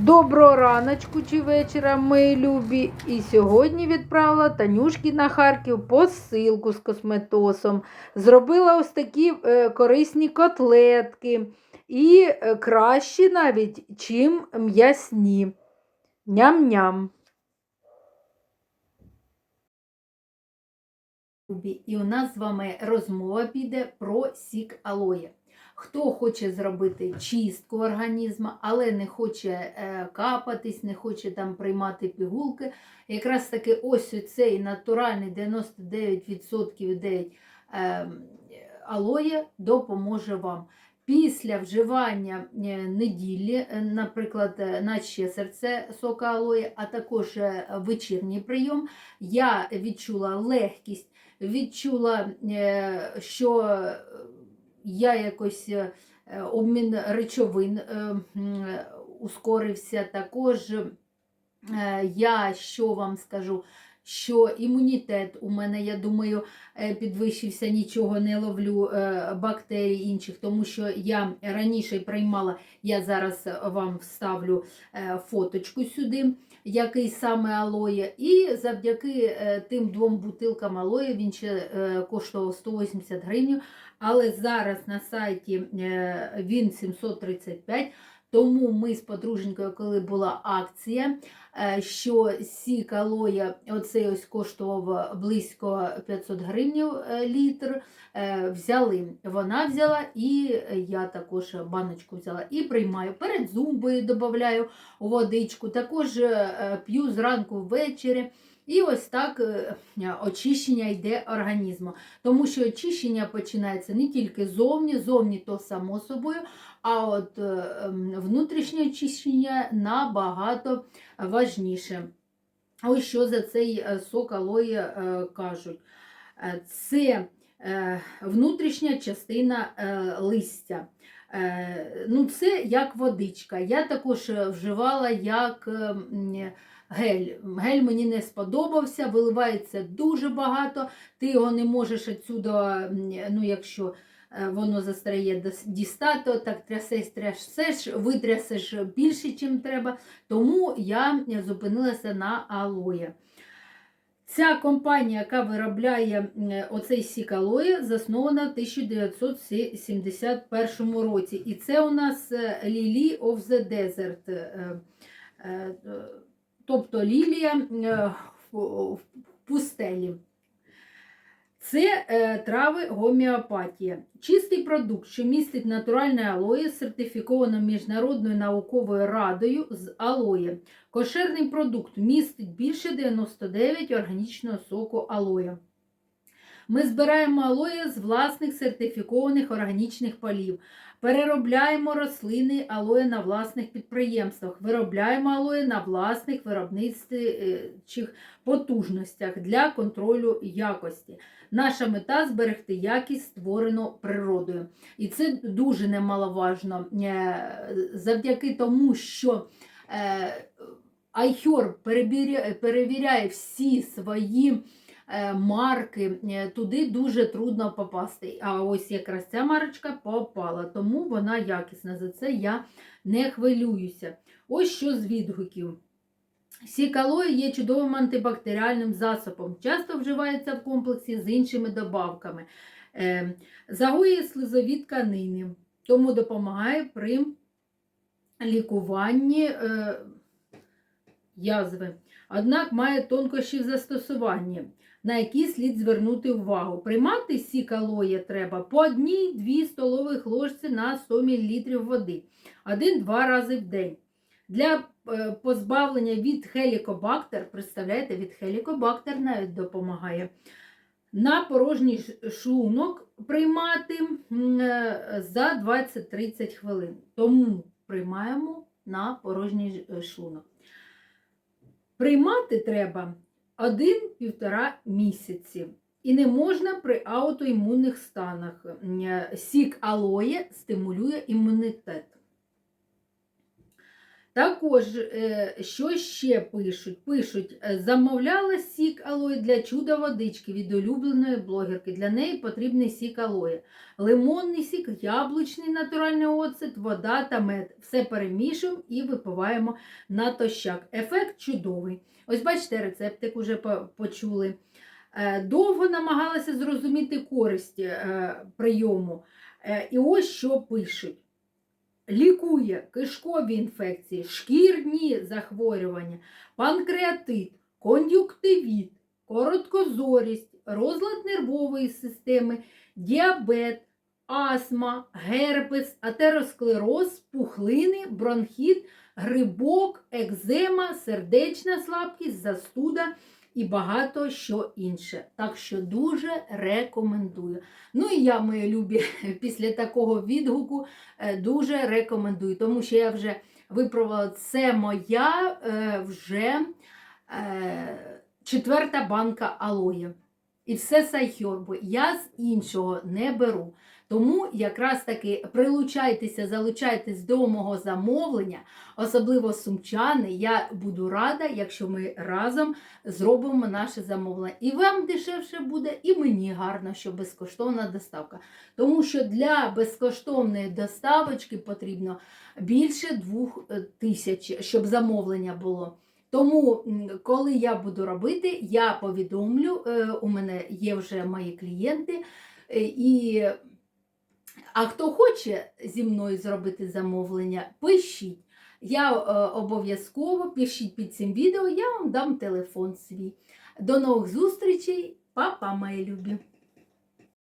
Доброго раночку чи вечора, мої любі. І сьогодні відправила Танюшки на Харків посилку з косметосом. Зробила ось такі е, корисні котлетки. І е, кращі навіть, чим м'ясні. Ням-ням. І у нас з вами розмова піде про сік алоє. Хто хоче зробити чистку організму, але не хоче е, капатись, не хоче там приймати пігулки, якраз таки ось цей натуральний 99% 9 е, алоє допоможе вам. Після вживання е, неділі, наприклад, на ще серце сока алоє, а також вечірній прийом, я відчула легкість, відчула, що я якось е, обмін речовин е, ускорився. Також е, я що вам скажу, що імунітет у мене, я думаю, е, підвищився, нічого не ловлю е, бактерій інших, тому що я раніше приймала, я зараз вам вставлю е, фоточку сюди, який саме алоє. І завдяки тим двом бутилкам алоє він ще коштував 180 гривень, але зараз на сайті він 735. Тому ми з подруженькою, коли була акція, е, що сік алоя, оцей ось коштував близько 500 гривень літр, е, взяли. Вона взяла, і я також баночку взяла і приймаю. Перед зумбою додаю водичку, також е, п'ю зранку ввечері. І ось так е, очищення йде організму. Тому що очищення починається не тільки зовні, зовні то само собою, а от е, ем, внутрішнє очищення набагато важніше. Ось що за цей е, сок алої кажуть. Це внутрішня частина листя. Е, Ну, це як водичка. Я також е, вживала як е, гель. Гель мені не сподобався, виливається дуже багато, ти його не можеш отсюда, ну, якщо воно застарає дос- дістати, так трясеш, трясеш, витрясеш більше, ніж треба. Тому я зупинилася на алоє. Ця компанія, яка виробляє е, оцей сік алоє, заснована в 1971 році. І це у нас Лілі Lily of the Desert, е, е, е, тобто лілія е, в пустелі. Це е, трави гомеопатія. Чистий продукт, що містить натуральне алоє, сертифіковано Міжнародною науковою радою з алоє. Кошерний продукт містить більше 99 органічного соку алоє. Ми збираємо алоє з власних сертифікованих органічних полів. Переробляємо рослини алоє на власних підприємствах, виробляємо алоє на власних виробничих потужностях для контролю якості. Наша мета зберегти якість, створену природою. І це дуже немаловажно. Е, Завдяки тому, що е, перебіря- перевіряє всі свої марки, е, туди дуже трудно попасти. А ось якраз ця марочка попала, тому вона якісна. За це я не хвилююся. Ось що з відгуків. Сікалої є чудовим антибактеріальним засобом, часто вживається в комплексі з іншими добавками. Е, Загоює слизові тканини, тому допомагає при лікуванні е, язви. Однак має тонкощі в застосуванні, на які слід звернути увагу. Приймати сік алоє треба по 1-2 столових ложці на 100 мл води 1-2 рази в день. Для е, позбавлення від хелікобактер, представляєте, від хелікобактер навіть допомагає. На порожній шлунок приймати е, за 20-30 хвилин. Тому приймаємо на порожній ж- шлунок. Приймати треба 1-1,5 місяці. І не можна при аутоімунних станах. Е, Сік алоє стимулює імунітет. Також, е, що ще пишуть? Пишуть, е, замовляла сік алої для чудо водички від улюбленої блогерки. Для неї потрібний сік алої. Лимонний сік, яблучний натуральний оцет, вода та мед. Все перемішуємо і випиваємо натощак. Ефект чудовий. Ось бачите, рецептик уже почули. Е, Довго намагалася зрозуміти користь прийому. І ось що пишуть. Лікує кишкові інфекції, шкірні захворювання, панкреатит, кондюктивіт, короткозорість, розлад нервової системи, діабет, астма, герпес, атеросклероз, пухлини, бронхіт, грибок, екзема, сердечна слабкість, застуда і багато що інше. Так що дуже рекомендую. Ну і я, мої любі, після такого відгуку е, дуже рекомендую, тому що я вже випробувала це моя е, вже е, четверта банка алоє. І все сайхьорбу. Я з іншого не беру. Тому якраз таки прилучайтеся, залучайтесь до мого замовлення, особливо сумчани. Я буду рада, якщо ми разом зробимо наше замовлення. І вам дешевше буде, і мені гарно, що безкоштовна доставка. Тому що для безкоштовної доставочки потрібно більше двох е, тисяч, щоб замовлення було. Тому, коли я буду робити, я повідомлю, е, у мене є вже мої клієнти. е, І... А хто хоче зі мною зробити замовлення, пишіть. Я е, обов'язково пишіть під цим відео, я вам дам телефон свій. До нових зустрічей, папа, мої любі!